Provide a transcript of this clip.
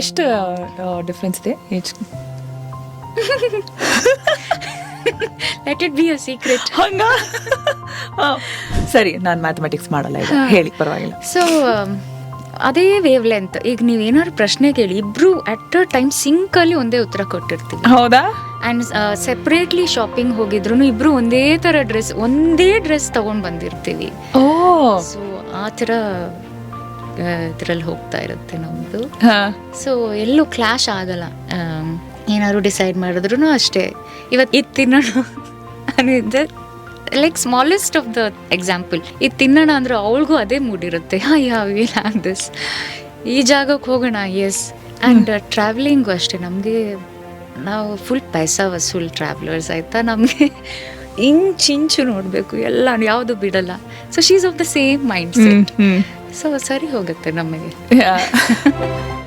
ಎಷ್ಟು ಡಿಫ್ರೆನ್ಸ್ ಇದೆ? Age let it be a secret ಹಂಗ? ಸರಿ ನಾನು ಮ್ಯಾಥಮೆಟಿಕ್ಸ್ ಮಾಡಲ್ಲ ಈಗ. ಹೇಳಿ ಪರವಾಗಿಲ್ಲ. ಸೊ ಅದೇ ವೇವ್ ಲೆಂತ್ ಈಗ ನೀವು ಏನಾದ್ರು ಪ್ರಶ್ನೆ ಕೇಳಿ ಇಬ್ರು ಅಟ್ ಅ ಟೈಮ್ ಸಿಂಕ್ ಅಲ್ಲಿ ಒಂದೇ ಉತ್ತರ ಕೊಟ್ಟಿರ್ತೀವಿ. ಹೌದಾ? ಅಂಡ್ ಸೆಪ್ರೇಟ್ಲಿ ಶಾಪಿಂಗ್ ಹೋಗಿದ್ರು ಇಬ್ರು ಒಂದೇ ತರ ಡ್ರೆಸ್ ಒಂದೇ ಡ್ರೆಸ್ ತಗೊಂಡ್ ಬಂದಿರ್ತೀವಿ. ಓ. ಸೊ ಆ ಥರ ಇದ್ರಲ್ಲಿ ಹೋಗ್ತಾ ಇರುತ್ತೆ ನಮ್ದು. ಹಾ. ಸೊ ಎಲ್ಲೂ ಕ್ಲಾಶ್ ಆಗಲ್ಲ. ಏನಾದ್ರು ಡಿಸೈಡ್ ಮಾಡಿದ್ರು ಅಷ್ಟೇ. ಇವತ್ತು ಇದು ತಿನ್ನೋಣ ಅನ್ನಿದ್ದೆ like smallest of the example ಇದು ತಿನ್ನೋಣ ಅಂದ್ರೆ ಅವಳಿಗೂ ಅದೇ ಮೂಡಿರುತ್ತೆ ಹಾ ಯಾ ವಿಲ್ ಹ್ಯಾವ್ ದಿಸ್ ಈ ಜಾಗಕ್ಕೆ ಹೋಗೋಣ ಎಸ್ ಆ್ಯಂಡ್ ಟ್ರಾವೆಲಿಂಗು ಅಷ್ಟೇ. ನಮಗೆ ನಾವು ಫುಲ್ ಪೈಸಾ ವಸೂಲ್ ಟ್ರಾವೆಲರ್ಸ್ ಆಯಿತಾ ನಮಗೆ. ಇಂಚ್ ಇಂಚು ನೋಡಬೇಕು ಎಲ್ಲ ಯಾವುದು ಬಿಡಲ್ಲ. So she's of the same mind so ಸರಿ ಹೋಗುತ್ತೆ ನಮಗೆ.